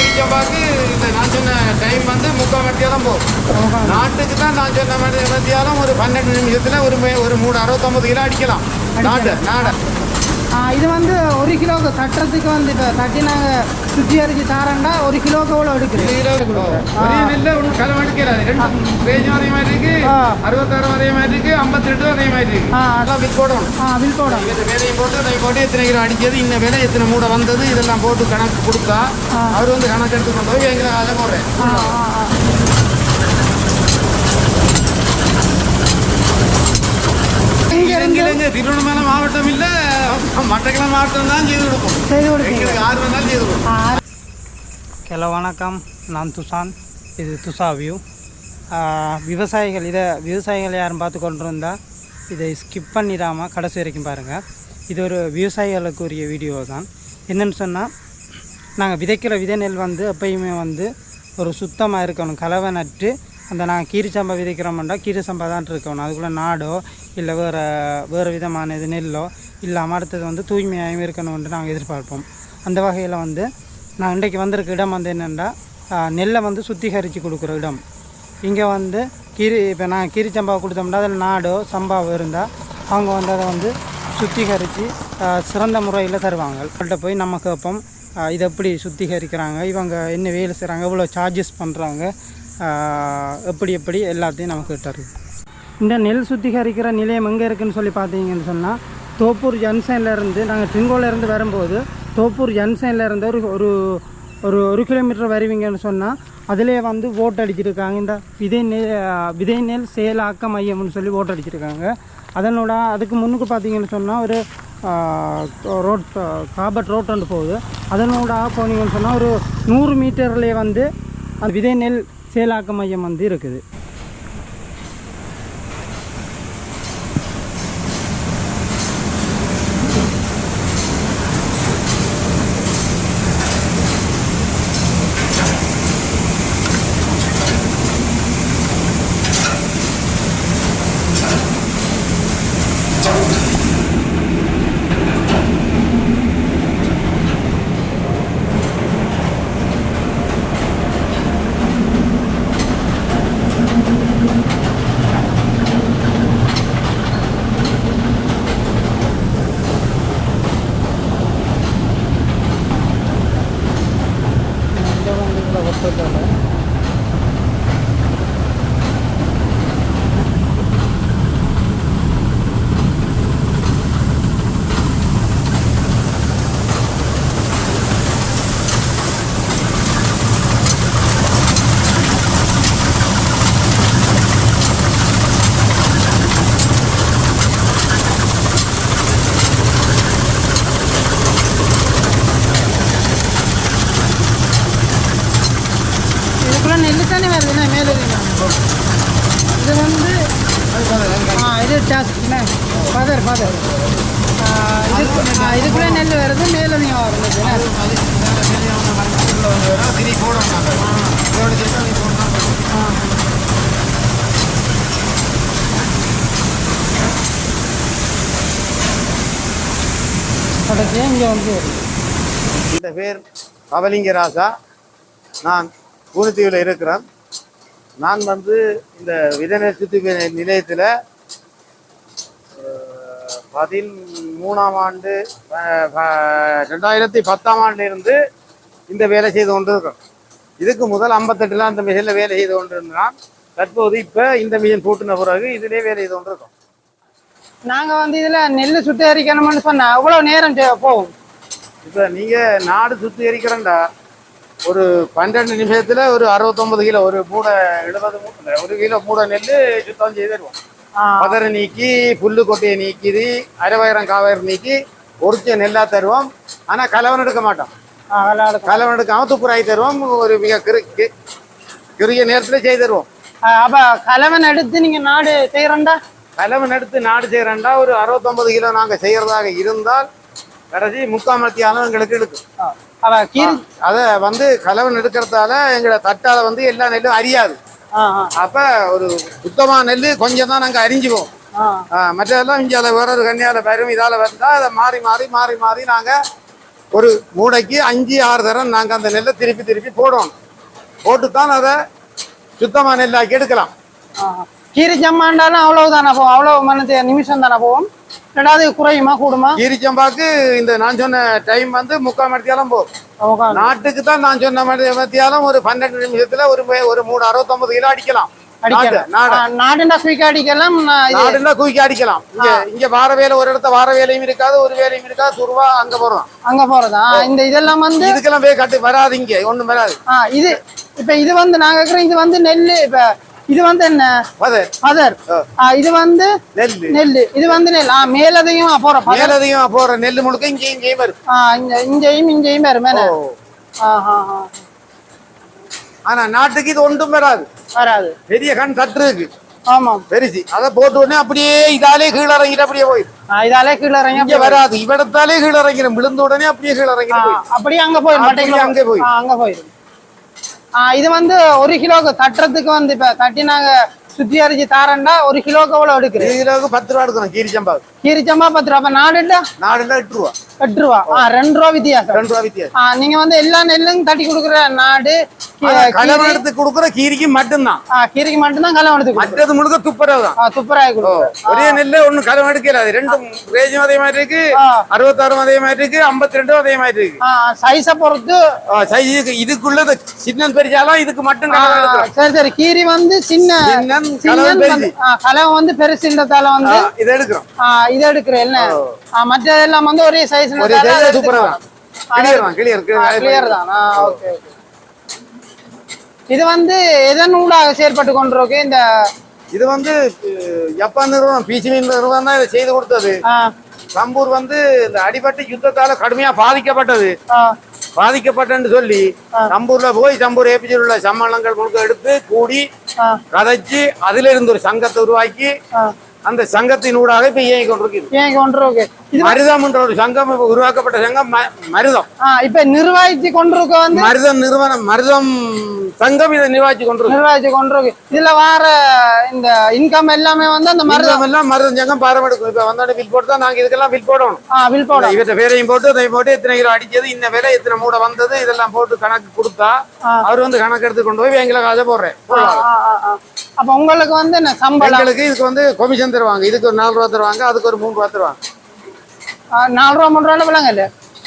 கிரிச்சம்பாக்கு இந்த நான் சொன்ன டைம் வந்து முக்கால் மணித்தியாலம் போகும். நாட்டுக்கு தான் நான் சொன்ன மணி மத்தியாலம் ஒரு பன்னெண்டு நிமிஷத்தில் ஒரு மே- ஒரு மூணு அறுபத்தொம்பது கிலோ அடிக்கலாம். நாடு நாடை. இது வந்து ஒரு கிலோக்கு தட்டுறதுக்கு வந்து இப்போ தட்டி நாங்கள் சுற்றி அரிச்சு தாரண்டா ஒரு கிலோக்கு எவ்வளோ ரெண்டு பேஜும் அதே மாதிரி இருக்கு ஐம்பத்தி ரெண்டு அதே மாதிரி இருக்கு ஆ. அதெல்லாம் பில் போடணும். வில் வேலையை போட்டு அதை போட்டு எத்தனை கிலோ அடிச்சது இந்த வேலை எத்தனை மூடை வந்தது இதெல்லாம் போட்டு கணக்கு கொடுத்தா. அவர் வந்து கணக்கு எடுத்து கொண்டு போய் எங்களை அதை போடுறேன். திருவண்ணாமலை மாவட்டம் இல்ல. மட்டக்களம் மாவட்டம் தான் செய்து கொடுக்கும். செய்து எங்களுக்கு ஆறு வேணாலும் செய்து கொடுக்கும். ஹலோ வணக்கம். நான் துஷான். இது துஷா வியூ. விவசாயிகள் இதை விவசாயிகள் யாரும் பார்த்து கொண்டு இருந்தால் இதை ஸ்கிப் பண்ணிடாமல் கடைசி வரைக்கும் பாருங்கள் இது ஒரு விவசாயிகளுக்குரிய வீடியோ தான். என்னென்னு சொன்னால் நாங்கள் விதைக்கிற விதை நெல் வந்து எப்பயுமே வந்து ஒரு சுத்தமாக இருக்கணும். கலவை நட்டு அந்த நாங்கள் கீரிச்சம்பா விதைக்கிறோம்னா கீரிச்சம்பா தான் இருக்கணும். அதுக்குள்ளே நாடோ இல்லை வேறு வேறு விதமான இது நெல்லோ இல்லாமல் அடுத்தது வந்து தூய்மையாகவும் இருக்கணும்னு நாங்கள் எதிர்பார்ப்போம். அந்த வகையில் வந்து நான் இன்றைக்கு வந்திருக்க இடம் வந்து என்னென்னா நெல்லை வந்து சுத்திகரித்து கொடுக்குற இடம். இங்கே வந்து கீரி இப்போ நான் கீரி சம்பா கொடுத்தோம்னா அதில் நாடோ சம்பாவோ இருந்தால் அவங்க வந்து அதை வந்து சுத்திகரித்து சிறந்த முறையில் தருவாங்க. அவங்கள்ட்ட போய் நம்ம கேட்போம் இதை எப்படி சுத்திகரிக்கிறாங்க இவங்க என்ன வேலை செய்கிறாங்க எவ்வளோ சார்ஜஸ் பண்ணுறாங்க எப்படி எப்படி எல்லாத்தையும் நமக்கு தருது இந்த நெல் சுத்திகரிக்கிற நிலையம் எங்கே இருக்குன்னு சொல்லி பார்த்தீங்கன்னு சொன்னால் தோப்பூர் ஜங்ஷன்ல இருந்து நாங்கள் ட்ரிங்கோல வரும்போது தோப்பூர் ஜங்ஷன்ல இருந்து ஒரு ஒரு ஒரு ஒரு கிலோமீட்டர் வருவீங்கன்னு சொன்னால் அதிலே வந்து ஓட்டு அடிச்சிருக்காங்க. இந்த விதை நெல் விதை நெல் செயலாக்க மையம்னு சொல்லி ஓட்டு அடிச்சிருக்காங்க. அதனோட அதுக்கு முன்னுக்கு பார்த்தீங்கன்னு சொன்னால் ஒரு ரோட் காபட் ரோட் ஒன்று போகுது. அதனோட போனீங்கன்னு சொன்னால் ஒரு நூறு மீட்டர்லேயே வந்து அந்த விதை நெல் செயலாக்க மையம் வந்து இருக்குது இந்த வண்டிகளை ஒத்துக்கல இதுக்குள்ள நெல்லு தானே வருதுண்ணே மேலே இது வந்து ஆ இது டாஸ் என்ன ஃபாதர் ஃபாதர் இது ஆ, இதுக்குள்ள நெல் வருது மேலே நீங்கள் வருதுண்ணே திரி போடணும் நாங்கள் இதோட சேர்த்து நீ போடணும் கடைசி இங்கே வந்து இந்த பேர் கவலிங்க ராசா நான் பூனத்தீவில் இருக்கிறேன். நான் வந்து இந்த விதநெல் சுத்தி நிலையத்தில் பதிமூணாம் ஆண்டு ரெண்டாயிரத்தி பத்தாம் ஆண்டுல இருந்து இந்த வேலை செய்து கொண்டிருக்கோம் இதுக்கு முதல் ஐம்பத்தெட்டுல அந்த மிஷினில் வேலை செய்து கொண்டிருந்தான். தற்போது இப்போ இந்த மிஷின் பூட்டின பிறகு இதிலே வேலை செய்து கொண்டிருக்கோம் நாங்கள் வந்து இதில் நெல் சுத்திகரிக்கணும்னு சொன்னால் எவ்வளோ நேரம் போகும்? இப்போ நீங்கள் நாடு சுத்திகரிக்கிறேன்டா ஒரு பன்னெண்டு நிமிஷத்தில் ஒரு அறுபத்தொன்பது கிலோ ஒரு மூடை எழுபது மூட்டை ஒரு கிலோ மூடை நெல் சுத்தம் செய்து தருவோம். ஆ. பதரை நீக்கி புல்லு கொட்டையை நீக்கிது அரைவாயிரம் காவாயிரம் நீக்கி ஒரிச்ச நெல்லா தருவோம். ஆனால் கலவன் எடுக்க மாட்டோம். கலவன் எடுக்காம துப்புராய் தருவோம். ஒரு மிக குறுகிய நேரத்தில் செய்து தருவோம். அப்போ கலவன் எடுத்து நீங்கள் நாடு செய்கிறண்டா கலவன் எடுத்து நாடு செய்கிறேன்டா ஒரு அறுபத்தொன்பது கிலோ நாங்கள் செய்கிறதாக இருந்தால் கடைசி முக்கால் மத்தி அளவு எங்களுக்கு எடுக்கும் அதை வந்து கலவன் எடுக்கிறதால எங்களோட தட்டால வந்து எல்லா நெல்லும் ஆ அப்ப ஒரு சுத்தமான நெல் கொஞ்சம் தான் நாங்க அரிஞ்சுவோம் ஆ. மற்றதெல்லாம் இங்கே வேற ஒரு கன்னியால வரும் இதால வந்தா அதை மாறி மாறி மாறி மாறி நாங்க ஒரு மூடைக்கு அஞ்சு ஆறு தரம் நாங்கள் அந்த நெல்லை திருப்பி திருப்பி போடணும் போட்டு தான் அதை சுத்தமாக நெல்லாக்கி எடுக்கலாம். ஆஹா. கீரி ஜம்மாண்டாலும் அவ்வளவு தானே போகும் அவ்வளவு மனது நிமிஷம் தானே போகும் ரெண்டாவது குறையுமா கூடுமா? கீரிச்சம்பாக்கு இந்த நான் சொன்ன டைம் வந்து முக்கால் மணித்தியாலம் போகும். நாட்டுக்கு தான் நான் சொன்ன மணி மத்தியாலம் ஒரு பன்னெண்டு நிமிஷத்துல ஒரு ஒரு மூணு அறுபத்தொன்பது கிலோ அடிக்கலாம். நாடுண்டா குயிக் அடிக்கலாம் நாடுன்னா குயிக்கி அடிக்கலாம். இங்க இங்க வார வேலை ஒரு இடத்த வார வேலையும் இருக்காது ஒரு வேலையும் இருக்காது துருவா அங்க போறோம். அங்க போறதா? இந்த இதெல்லாம் வந்து இதுக்கெல்லாம் போய் கட்டு வராது இங்க ஒண்ணும் வராது. இது இப்ப இது வந்து நாங்க இது வந்து நெல்லு இப்ப இது வந்து என்ன? பதர் இது வந்து நெல்லு. இது வந்து நெல். மேலதையும் போற மேலதையும் போற நெல்லு முழுக்க இங்கேயும் இங்கேயும் வரும். இங்கேயும் இங்கேயும் ஆ. ஆனா நாட்டுக்கு இது ஒன்றும் வராது. வராது. பெரிய கண் தட்டு இருக்கு. ஆமாம் பெருசு. அதை போட்ட உடனே அப்படியே இதாலே கீழே இறங்கிட்டு அப்படியே போயிடும். இதாலே கீழே இறங்கி வராது. இவடத்தாலே கீழே இறங்கிடும். விழுந்த உடனே அப்படியே கீழே போயிடும். அப்படியே அங்க போயிடும். அங்கே போயிடும். அங்க போயிடும். இது வந்து ஒரு கிலோக்கு தட்டுறதுக்கு வந்து இப்ப தட்டி நாங்க சுத்தி அரிச்சு தாரண்டா ஒரு கிலோக்கு எவ்வளவு எடுக்குது? கிலோவுக்கு பத்து ரூபா எடுக்கணும் கீரி சம்பாவுக்கு கீரிச்சம்பா பத்து ரூபா. நாடுல நாடுல எட்டு ரூபா. எட்டு ரூபா. ஆ ரெண்டு ரூபா வித்தியாசம். ரெண்டு ரூபா வித்தியாசம். நீங்க வந்து எல்லா நெல்லும் தட்டி கொடுக்குற நாடு கீ- ஆனா கலவை கீரி- எடுத்து கொடுக்குற கீரிக்கு மட்டும்தான். கீரிக்கு மட்டும்தான் கொடுக்குறோம். மற்றது முழுக்க துப்புரவு தான். துப்புராய் ஒரே நெல்ல ஒண்ணும் கலவை எடுக்கலாது ரெண்டும் ரேஜும் அதே மாதிரி இருக்கு. அறுபத்தாறும் அதே மாதிரி இருக்கு. ஐம்பத்தி ரெண்டும் அதே மாதிரி இருக்கு. சைஸை பொறுத்து. சைஸுக்கு இதுக்குள்ளது சின்ன பெரிசாலும் இதுக்கு மட்டும் சரி சரி. கீரி வந்து சின்ன சின்னம், சின்னம் கலவை வந்து- பெருசுன்றதால வந்து இதை எடுக்கிறோம். இது எடுக்கிறேன் என்ன? ஆ, மற்றதெல்லாம் வந்து ஒரே சைஸ் ஒரு சைஸ் தான். கிளியர் தான் கிளியர் கிளியர் தான். ஓகே ஓகே இது வந்து எதன் ஊடாக செயற்பட்டு கொண்டிருக்கு? இந்த இது வந்து ஜப்பான் நிறுவனம் பிசிபி நிறுவனம் தான் இதை செய்து கொடுத்தது. சம்பூர் வந்து இந்த அடிபட்டு யுத்தத்தால கடுமையா பாதிக்கப்பட்டது. பாதிக்கப்பட்டன்னு சொல்லி சம்பூர்ல போய் சம்பூர் ஏபிஜியில் உள்ள சம்மேளனங்கள் முழுக்க எடுத்து கூடி கதைச்சு அதுல இருந்து ஒரு சங்கத்தை உருவாக்கி. அந்த சங்கத்தின் ஊடாக இப்ப இயங்கி கொண்டிருக்கிறது ஏன் கொண்டிருக்கு. இது மருதம் என்ற ஒரு சங்கம் உருவாக்கப்பட்ட சங்கம் மருதம். இப்ப நிர்வாகிச்சு கொண்டிருக்க வந்து மருதம் நிறுவனம் மருதம் சங்கம் இதை நிர்வாகிச்சு கொண்டிருக்கு. நிர்வாகிச்சு கொண்டிருக்கு. இதுல வார இந்த இன்கம் எல்லாமே வந்து அந்த மருதம். எல்லாம் மருதம் சங்கம் பாரமெடுக்கும் இப்ப வந்தோட பில் போட்டு தான் நாங்க இதுக்கெல்லாம் பில் போடணும். வில் போட இவற்றை பேரையும் போட்டு அதை போட்டு எத்தனை கிலோ அடிச்சது இந்த விலை எத்தனை மூடை வந்தது இதெல்லாம் போட்டு கணக்கு கொடுத்தா. அவர் வந்து கணக்கு எடுத்து கொண்டு போய் எங்களை காசை போடுறேன். அப்ப உங்களுக்கு வந்து என்ன சம்பளம்? எங்களுக்கு இதுக்கு வந்து கொமிஷன் தருவாங்க. இதுக்கு ஒரு நாலு ரூபா தருவாங்க அதுக்கு ஒரு மூணு ரூபா தருவாங்க. நாலு ரூபா மூணு ரூபா விளங்க இல்ல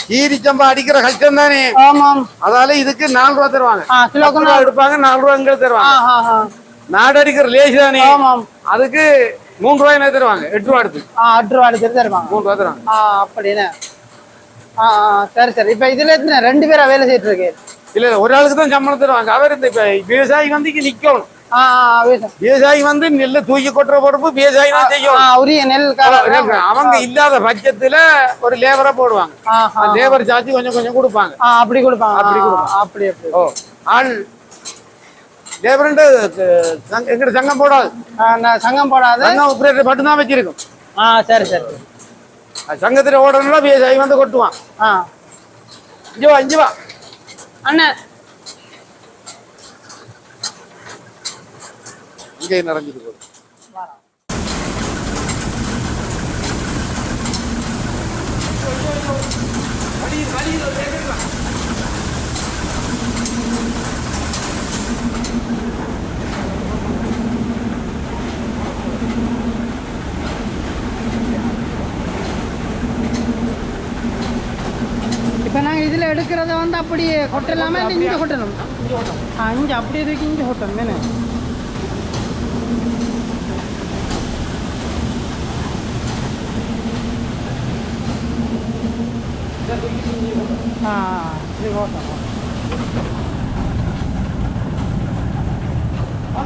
கீரிச்சம்பா அடிக்கிற கஷ்டம் தானே? ஆமாம் அதால இதுக்கு நாலு ரூபா தருவாங்க. கிலோக்கு ரூபா எடுப்பாங்க நாலு ரூபா ஆ தருவாங்க நாடு அடிக்கிற லேசு தானே? ஆமாம் அதுக்கு மூணு ரூபாய் என்ன தருவாங்க? எட்டு ரூபா எடுத்து. எட்டு ரூபா எடுத்துட்டு தருவாங்க. மூணு ரூபா தருவாங்க. அப்படின்னு. சரி சரி. இப்ப இதுல ரெண்டு பேரா வேலை செய்யிட்டு இருக்கு. இல்ல ஒரு ஆளுக்கு தான் சம்பளம் தருவாங்க. அவர் இந்த விவசாயி வந்து இங்க நிக்கணும். விவசாயி வந்து நெல்லை தூக்கி கொட்டுற பொறுப்பு விவசாயி தான் ஆ உரிய நெல் அவங்க- இல்லாத பட்சத்துல ஒரு லேபரை போடுவாங்க. லேபர் சார்ஜ் கொஞ்சம் கொஞ்சம் கொடுப்பாங்க. அப்படி கொடுப்பாங்க. அப்படி கொடுப்பாங்க. அப்படி அப்படி. ஓ ஆள். லேபர்ன்ட்டு எங்கிட்ட சங்கம் போடாது. சங்கம் போடாத. சங்கம் ஆப்ரேட்டர் மட்டும்தான் வச்சிருக்கும். ஆ சரி சரி. சங்கத்துல ஓடணும்னா விவசாயி வந்து கொட்டுவான். ஆ. இங்க வா இங்க வா. அண்ணன் இங்கே நிறைஞ்சிட்டு போகுது இப்போ நாங்கள் இதில் எடுக்கிறத வந்து அப்படியே கொட்டலாமா இல்லை இங்கே கொட்டணும்? இங்கே அப்படியே தூக்கி இங்கே கொட்டணும் தானே? 啊，这个什么？啊，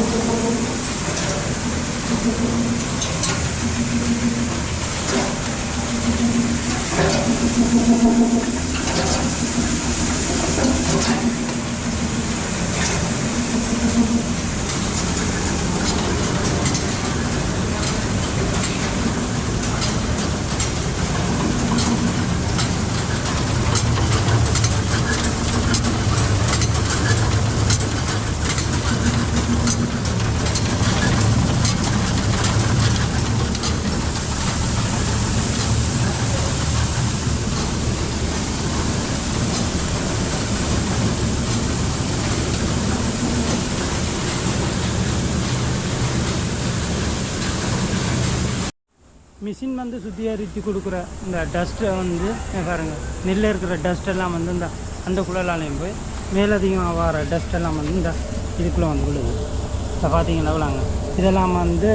Thank you. மிஷின் வந்து சுத்திகரித்து கொடுக்குற இந்த டஸ்ட்டை வந்து பாருங்கள் பாருங்க நெல்லில் இருக்கிற டஸ்ட்டெல்லாம் வந்து இந்த அந்த குழலாலையும் போய் மேலதிகமாக வர டஸ்ட் எல்லாம் வந்து இந்த இதுக்குள்ளே வந்து விழுது. இப்போ பார்த்தீங்கன்னா விழாங்க இதெல்லாம் வந்து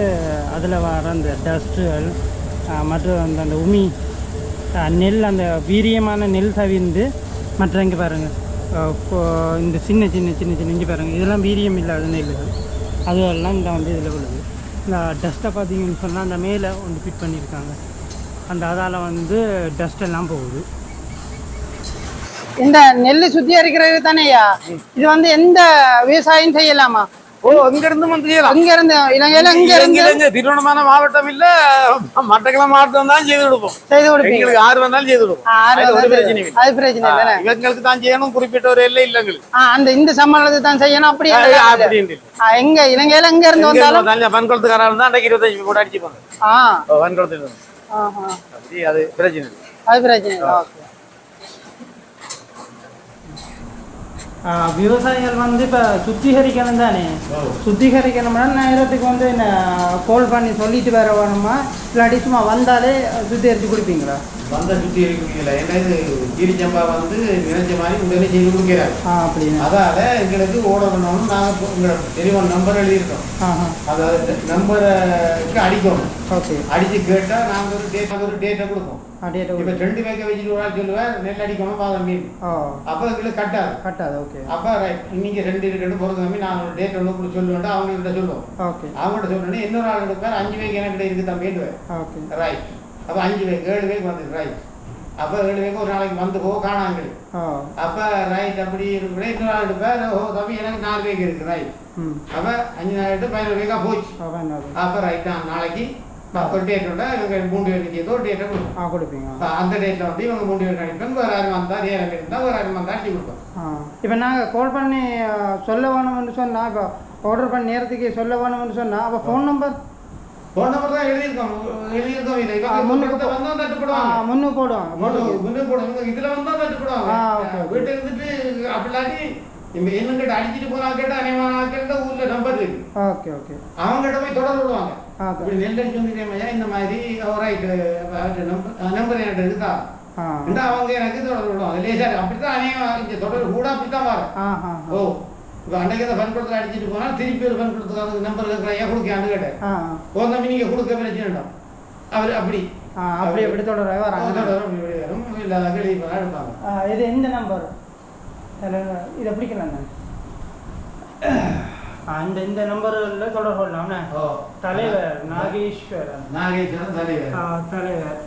அதில் வர அந்த டஸ்ட்டுகள் மற்றும் அந்த அந்த உமி நெல் அந்த வீரியமான நெல் தவிர்ந்து மற்ற இங்கே பாருங்கள் இந்த சின்ன சின்ன சின்ன சின்ன இங்கே பாருங்கள் இதெல்லாம் வீரியம் இல்லாத நெல்லுகள் அதுவெல்லாம் இந்த வந்து இதில் விழுது. இந்த டஸ்ட்டை பார்த்தீங்கன்னு சொன்னால் அந்த மேலே ஒன்று ஃபிட் பண்ணியிருக்காங்க. அந்த அதால் வந்து டஸ்ட் எல்லாம் போகுது. இந்த நெல் சுத்திகரிக்கிறது தானேயா இது வந்து எந்த விவசாயம் செய்யலாமா? ஓ எங்க இருந்து வந்து செய்யலாம் அங்க இருந்து இலங்கையில இங்க இருந்து திருவண்ணாமலை மாவட்டம் இல்ல. மட்டக்கள மாவட்டம் தான் செய்து கொடுப்போம். செய்து கொடுப்பீங்க. எங்களுக்கு ஆறு வந்தாலும் செய்து கொடுப்போம். அது ஒரு பிரச்சனை இல்லை. அது பிரச்சனை இல்லை இவங்களுக்கு தான் செய்யணும். குறிப்பிட்ட ஒரு எல்லை இல்ல எங்களுக்கு. அந்த இந்த சம்பளத்தை தான் செய்யணும். அப்படி அப்படின்னு எங்க இலங்கையில எங்க இருந்து வந்தாலும் பன்குளத்துக்காரா இருந்தா அன்றைக்கு இருபத்தஞ்சு கூட அடிச்சுப்பாங்க. அப்படி அது பிரச்சனை அது பிரச்சனை இல்லை ஓகே ஆஹ் விவசாயிகள் வந்து இப்போ சுத்திகரிக்கணும் தானே சுத்திகரிக்கணும்னா நேரத்துக்கு வந்து என்ன கால் பண்ணி சொல்லிட்டு வேற வேணுமா இல்லாட்டி சும்மா வந்தாலே சுத்திகரித்து கொடுப்பீங்களா வந்த சுத்தி இருக்க முடியல ஏன்னா இது வந்து நினைச்ச மாதிரி உடனே செய்து கொடுக்கிறாங்க ஆ அப்படின்னு அதால எங்களுக்கு ஓட பண்ணணும் நாங்க இப்போ உங்களோட டெலிஃபோன் நம்பர் எழுதியிருக்கோம் அதாவது நம்பருக்கு அடிக்கணும் ஓகே அடிச்சு கேட்டா நாங்க ஒரு டேட் ஒரு டேட்டை கொடுப்போம் இப்ப ரெண்டு மேக்க வச்சுட்டு ஒரு ஆள் சொல்லுவேன் நெல் அடிக்கணும் பாதம் மீன் அப்ப எங்களுக்கு கட்டாது கட்டாது ஓகே அப்ப ரைட் இன்னைக்கு ரெண்டு இருக்குன்னு பொறுத்த கம்மி நான் ஒரு டேட் ஒன்று கூட சொல்லுவேன் அவங்கள்ட்ட சொல்லுவோம். ஓகே அவங்கள்ட்ட சொல்லணும் இன்னொரு ஆள் எடுப்பார் அஞ்சு பேக்கு எனக்கு இருக்கு தம்பிடுவேன் ஓகே ரைட் அப்ப அஞ்சு பேக் ஏழு பேக்கு வந்து ரைட் அப்ப ஏழு பேக்கு ஒரு நாளைக்கு வந்து போ காணாங்க ஓ. அப்ப ரைட் அப்படி இருக்கிற இன்னொரு ஆள் எடுப்பார் ஓ தம்பி எனக்கு நாலு பேக்கு இருக்கு ரைட் அப்ப அஞ்சு நாள் எடுத்து பதினோரு பேக்கா போச்சு. அப்ப ரைட் நாளைக்கு ஒரு டேட் உண்டா? இவங்க மூணு பேருக்கு ஏதோ ஒரு டேட்டை கொடுப்பீங்க அந்த டேட்ல வந்து இவங்க மூணு பேர் அனுப்பி வேற யாரும் வந்தா நேரம் இருந்தா வேற யாரும் வந்தா அடி கொடுப்போம். இப்போ நாங்கள் கால் பண்ணி சொல்ல வேணும்னு சொன்னால் இப்போ ஆர்டர் பண்ண நேரத்துக்கு சொல்ல வேணும்னு சொன்னால் அப்போ ஃபோன் நம்பர் போன் நம்பர் தான் எழுதியிருக்கோம். எழுதியிருக்கோம் இல்லை. முன்னுக்கு முன்னுக்கு வந்தா ஆ தட்டுப்படுவாங்க முன்னுக்கு போடுவாங்க. முன்னுக்கு போடும் இவங்க இதுல வந்தா தட்டுப்படுவாங்க ஆ, okay, okay. வீட்டுல இருந்துட்டு அப்படிலாட்டி இவங்க என்னங்கிட்ட அடிச்சிட்டு போனா கேட்டா அனைவன் ஊர்ல நம்பர் இருக்கு ஓகே ஓகே. அவங்ககிட்ட போய் தொடர்பு விடுவாங்க. இப்படி நெல் அடிச்சு வந்துருக்கேன் இந்த மாதிரி ரைட் நம்பர் என்கிட்ட இருக்கா? அவங்க எனக்கு தொடர்பு விடுவாங்க? லேசா அப்படித்தான் அநேகம் இந்த தொடர்பு கூட அப்படித்தான் வரும் ஓ இப்போ அன்றைக்கு அந்த ஃபன் கொடுத்து அடிச்சிட்டு போனா திருப்பி ஒரு ஃபன் கொடுத்துக்காக நம்பர் இருக்கிற ஏன் கொடுக்கான்னு கேட்டேன் ஓ தம்பி நீங்க கொடுக்க பிரச்சனை அவர் அப்படி. அப்படி அப்படி தொடர வராங்க? தொடரும் இப்படி வரும். இல்லாத போனா எடுப்பாங்க. இது எந்த நம்பர் இது பிடிக்கலாம் நான் ஆ, இந்த நம்பரில் தொடர்பு கொள்ளலாம்ண்ணே ஓ. தலைவர் நாகேஸ்வரன். நாகேஸ்வரன் தலைவர். தலைவர்.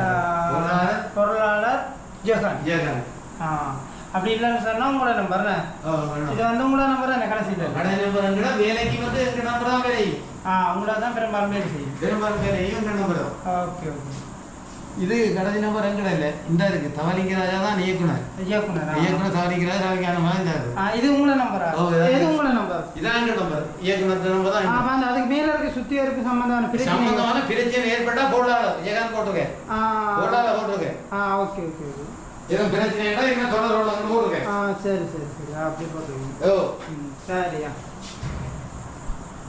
ஆ, பொருளாளர்? ஜெகன். ஜெகன். ஆ அப்படி இல்லைன்னு சொன்னால் உங்களோட நம்பர்ண்ணே ஓ இது வந்து உங்களோட நம்பர் என்ன? கடைசியில் கடை நம்பர் வேலைக்கு வந்து எங்க நம்பர் தான் வேலை. ஆ உங்களோட தான் பெரும்பாலும் வேலை செய்யும் பெரும்பாலும் எங்க நம்பர் தான் ஓகே ஓகே. இது கடைசி நம்பர் எங்கட இல்ல? இந்த இருக்கு. தவலிங்க ராஜா தான் இயக்குனர். இயக்குனர்? இயக்குனர் தவலிங்க ராஜா தவலிங்க மாதிரி இருக்கு. ஆ இது உங்களோட நம்பரா. இது உங்களோட நம்பர் இதான் எங்க நம்பர் இயக்குனர் நம்பர் தான் ஆ எங்க. அப்ப அந்த அதுக்கு மேல இருக்க சுத்திகரிப்பு சம்பந்தமான பிரச்சனை. சம்பந்தமான பிரச்சனை ஏற்பட்டா பொருளாளர் ஜெகன் போட்டிருக்கேன். ஆ. பொருளாளர் போட்டிருக்கேன். ஆ ஓகே ஓகே எதுவும் பிரச்சனை என்ன தொடர் போட்டிருக்கேன். ஆ சரி சரி சரி. அப்படி போட்டுருங்க ஓ. சரியா.